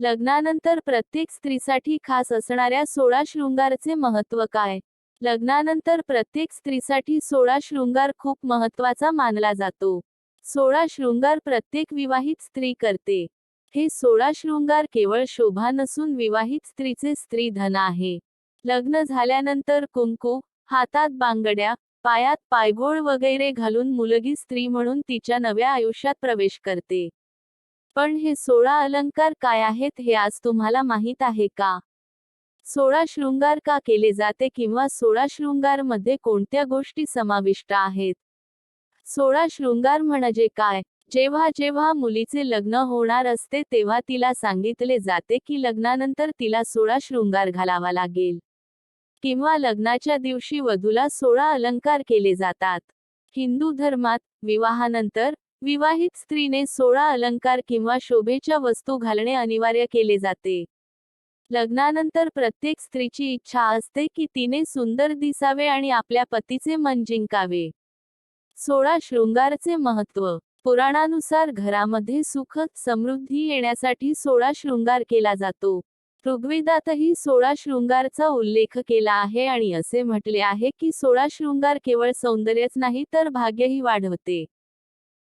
लग्नानंतर प्रत्येक स्त्रीसाठी खास असणाऱ्या सोळा शृंगारचे महत्त्व काय? लग्नानंतर प्रत्येक स्त्रीसाठी सोळा शृंगार खूप महत्त्वाचा मानला जातो. सोळा शृंगार प्रत्येक विवाहित स्त्री करते. हे सोळा शृंगार केवळ शोभा नसून विवाहित स्त्रीचे स्त्री धन आहे. लग्न झाल्यानंतर कुंकू हातात बांगड्या पायात पायघोळ वगैरे घालून मुलगी स्त्री म्हणून तिच्या नव्या आयुष्यात प्रवेश करते. पण हे सोळा अलंकार काय आहेत हे आज तुम्हाला माहीत आहे का? सोळा शृंगार का केले जाते किंवा सोळा शृंगारमध्ये कोणत्या गोष्टी समाविष्ट आहेत? सोळा शृंगार म्हणजे काय? जेव्हा जेव्हा मुलीचे लग्न होणार असते तेव्हा तिला सांगितले जाते की लग्नानंतर तिला सोळा शृंगार घालावा लागेल. किंवा लग्नाच्या दिवशी वधूला सोळा अलंकार केले जातात. हिंदू धर्मात विवाहानंतर विवाहित स्त्रीने सोळा अलंकार किंवा शोभेच्या वस्तू घालणे अनिवार्य केले जाते. लग्नानंतर प्रत्येक स्त्रीची इच्छा असते की तिने सुंदर दिसावे आणि आपल्या पतीचे मन जिंकावे. सोळा शृंगारचे महत्त्व. पुराणानुसार घरामध्ये सुख समृद्धी येण्यासाठी सोळा शृंगार केला जातो. ऋग्वेदातही सोळा शृंगारचा उल्लेख केला आहे आणि असे म्हटले आहे की सोळा शृंगार केवळ सौंदर्यच नाही तर भाग्यही वाढवते.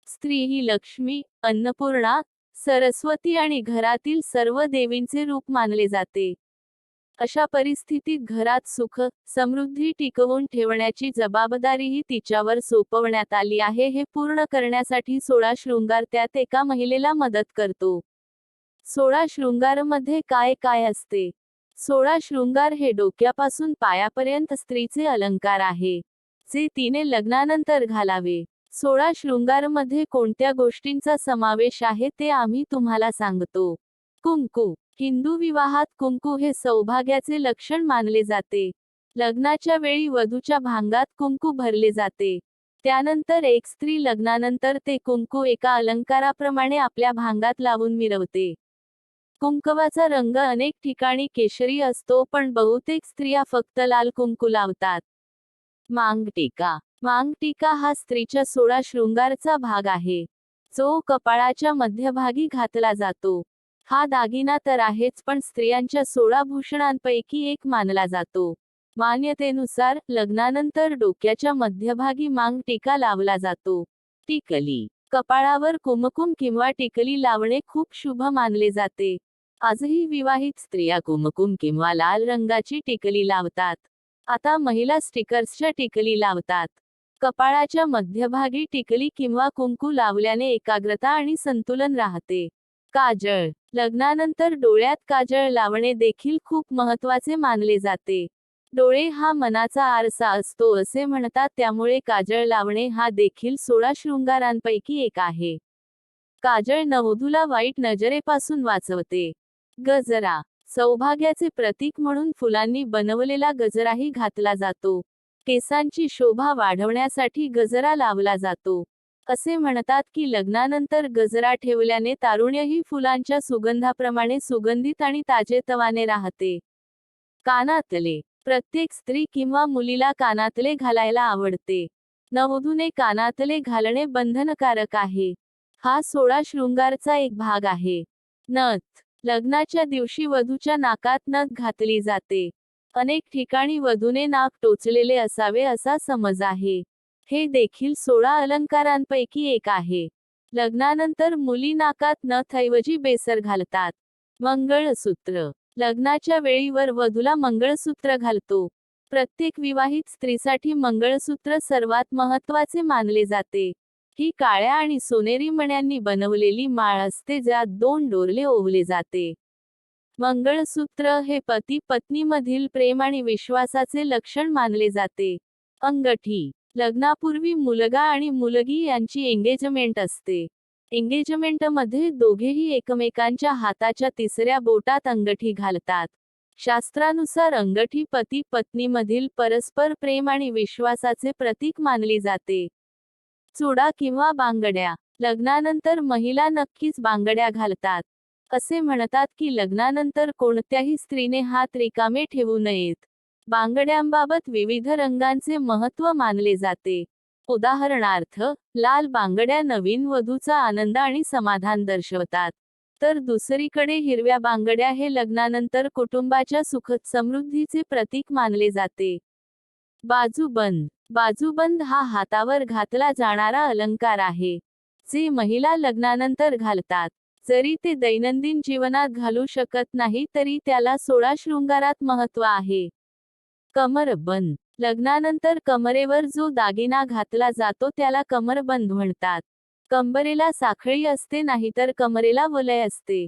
स्त्री ही लक्ष्मी अन्नपूर्णा सरस्वती आणि घरातील सर्व देवींचे रूप मानले जाते. अशा परिस्थितीत घरात सुख समृद्धी टिकवून ठेवण्याची जबाबदारीही तिच्यावर सोपवण्यात आली आहे हे पूर्ण करण्यासाठी सोळा शृंगार त्यात एका महिलेला मदत करतो. सोळा शृंगारमध्ये काय काय असते? सोळा शृंगार हे डोक्यापासून पायापर्यंत स्त्रीचे अलंकार आहे जे तिने लग्नानंतर घालावे. सोळा शृंगारमध्ये कोणत्या गोष्टींचा समावेश आहे ते आम्ही तुम्हाला सांगतो. कुंकू. हिंदू विवाहात कुंकू हे सौभाग्याचे लक्षण मानले जाते. लग्नाच्या वेळी वधूच्या भांगात कुंकू भरले जाते. त्यानंतर एक स्त्री लग्नानंतर ते कुंकू एका अलंकाराप्रमाणे आपल्या भांगात लावून मिरवते. कुंकवाचा रंग अनेक ठिकाणी केशरी असतो पण बहुतेक स्त्रिया फक्त लाल कुंकू लावतात. मांगटिका मांगटिका हा स्त्रीच्या सोळा शृंगारचा भाग आहे. जो कपाळाच्या मध्यभागी घातला जातो. हा दागिना तर आहेच पण स्त्रियांच्या सोळा भूषणांपैकी एक मानला जातो. मान्यतेनुसार लग्नानंतर डोक्याच्या मध्यभागी मांग टीका लावला जातो. टिकली. कपाळावर कुमकुम किंवा टिकली लावणे खूप शुभ मानले जाते. आजही विवाहित स्त्रिया कुमकुम किंवा लाल रंगाची टिकली लावतात. आता महिला स्टिकर्सच्या टिकली लावतात. कपाळाच्या मध्यभागी टिकली किंवा कुंकू लावल्याने एकाग्रता आणि संतुलन राहते. काजळ. लग्नानंतर डोळ्यात काजळ लावणे देखील खूप महत्त्वाचे मानले जाते. डोळे हा मनाचा आरसा असतो असे म्हणतात त्यामुळे काजळ लावणे हा देखील सोळा शृंगारांपैकी एक आहे. काजळ नवधूला वाईट नजरेपासून वाचवते. गजरा. सौभाग्याचे प्रतीक म्हणून फुलांनी बनवलेला गजराही घातला जातो. केसांची शोभा वाढवण्यासाठी गजरा लावला जातो. असे म्हणतात की लग्नानंतर गजरा ठेवल्याने तारुण्यही फुलांच्या सुगंधाप्रमाणे सुगंधित आणि ताजेतवाने राहते. कानातले. प्रत्येक स्त्री किंवा मुलीला कानातले घालायला आवडते. नवधूने कानातले घालणे बंधनकारक आहे. हा सोळा शृंगारचा एक भाग आहे. नथ. लग्नाच्या दिवशी वधूच्या नाकात नथ घातली जाते. अनेक ठिकाणी वधूने नाक टोचलेले असावे असा समज आहे. हे देखील सोळा अलंकारांपैकी एक आहे. लग्नानंतर मुली नाकात नथऐवजी बेसर घालतात. मंगळसूत्र. लग्नाच्या वेळीवर वधूला मंगळसूत्र घालतो. प्रत्येक विवाहित स्त्रीसाठी मंगळसूत्र सर्वात महत्त्वाचे मानले जाते. ही काळ्या आणि सोनेरी मण्यांनी बनवलेली माळ असते ज्यात दोन डोरले ओवले जाते. मंगळसूत्र हे पती पत्नीमधील प्रेम आणि विश्वासाचे लक्षण मानले जाते. अंगठी. लग्नापूर्वी मुलगा आणि मुलगी यांची एंगेजमेंट असते. एंगेजमेंटमध्ये दोघेही एकमेकांच्या हाताच्या तिसऱ्या बोटात अंगठी घालतात. शास्त्रानुसार अंगठी पती पत्नीमधील परस्पर प्रेम आणि विश्वासाचे प्रतीक मानली जाते. चुडा किंवा बांगड्या. लग्नानंतर महिला नक्कीच बांगड्या घालतात. असे म्हणतात की लग्नानंतर कोणत्याही स्त्रीने हात रिकामे ठेवू नयेत. बांगड्यांबाबत विविध रंगांचे महत्त्व मानले जाते. उदाहरणार्थ लाल बांगड्या नवीन वधूचा आनंद आणि समाधान दर्शवतात. तर दुसरीकडे हिरव्या बांगड्या हे लग्नानंतर कुटुंबाच्या सुखद समृद्धीचे प्रतीक मानले जाते. बाजूबंद बाजूबंद हा हातावर घातला जाणारा अलंकार आहे जे महिला लग्नानंतर घालतात. जरी ते दैनंदिन जीवनात घालू शकत नाही तरी त्याला सोळा शृंगारात महत्त्व आहे. कमरबंद लग्नानंतर कमरेवर जो दागिना घातला जातो त्याला कमरबंद म्हणतात. कंबरेला साखळी असते नाहीतर कमरेला वलय असते.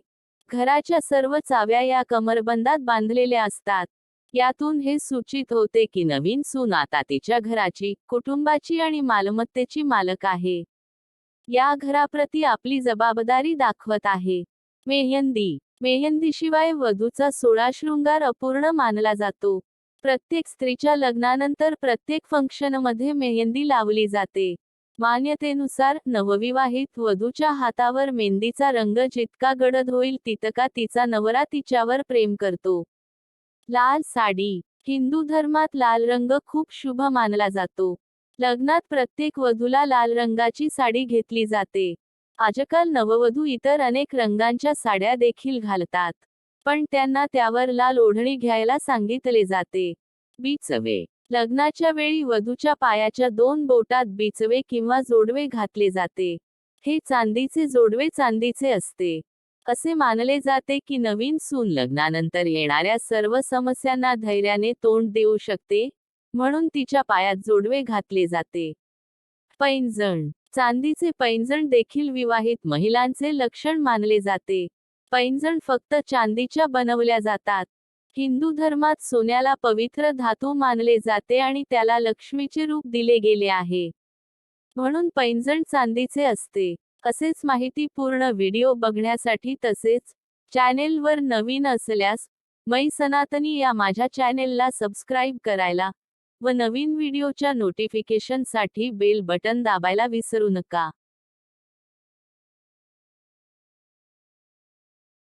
घराच्या सर्व चाव्या या कमरबंदात बांधलेल्या असतात. यातून हे सूचित होते की नवीन सून आता तिच्या घराची कुटुंबाची आणि मालमत्तेची मालक आहे. या घराप्रती आपली जबाबदारी दाखवत आहे. मेहंदी. मेहंदीशिवाय वधूचा सोळा शृंगार अपूर्ण मानला जातो. प्रत्येक स्त्रीच्या लग्नानंतर प्रत्येक फंक्शनमध्ये मेहंदी लावली जाते. मान्यतेनुसार नवविवाहित वधूच्या हातावर मेहंदीचा रंग जितका गडद होईल तितका तिचा नवरा तिच्यावर प्रेम करतो. लाल साडी. हिंदू धर्मात लाल रंग खूप शुभ मानला जातो. लग्नात प्रत्येक वधूला लाल रंगाची साडी घेतली जाते. आजकाल नववधू इतर अनेक रंगांच्या साड्या देखील घालतात. पण त्यांना त्यावर लाल ओढणी घ्यायला सांगितले जाते. बिचवे. लग्नाच्या वेळी वधूच्या पायाच्या दोन बोटात बिचवे किंवा जोडवे घातले जाते. हे चांदीचे जोडवे चांदीचे असते. असे मानले जाते की नवीन सून लग्नानंतर येणाऱ्या सर्व समस्यांना धैर्याने तोंड देऊ शकते म्हणून तिच्या पायात जोडवे घातले जाते. पैंजण. चांदीचे पैंजण देखील विवाहित महिलांचे लक्षण मानले जाते. पैंजण फक्त चांदीच्या बनवल्या जातात. हिंदू धर्मात सोन्याला पवित्र धातू मानले जाते आणि त्याला लक्ष्मीचे रूप दिले गेले आहे. म्हणून पैंजण चांदीचे असते. असेच माहितीपूर्ण व्हिडिओ बघण्यासाठी तसेच चॅनेलवर नवीन असल्यास मै सनातनी या माझ्या चॅनेलला सबस्क्राईब करायला व नवीन व्हिडिओच्या नोटिफिकेशनसाठी बेल बटन दाबायला विसरू नका.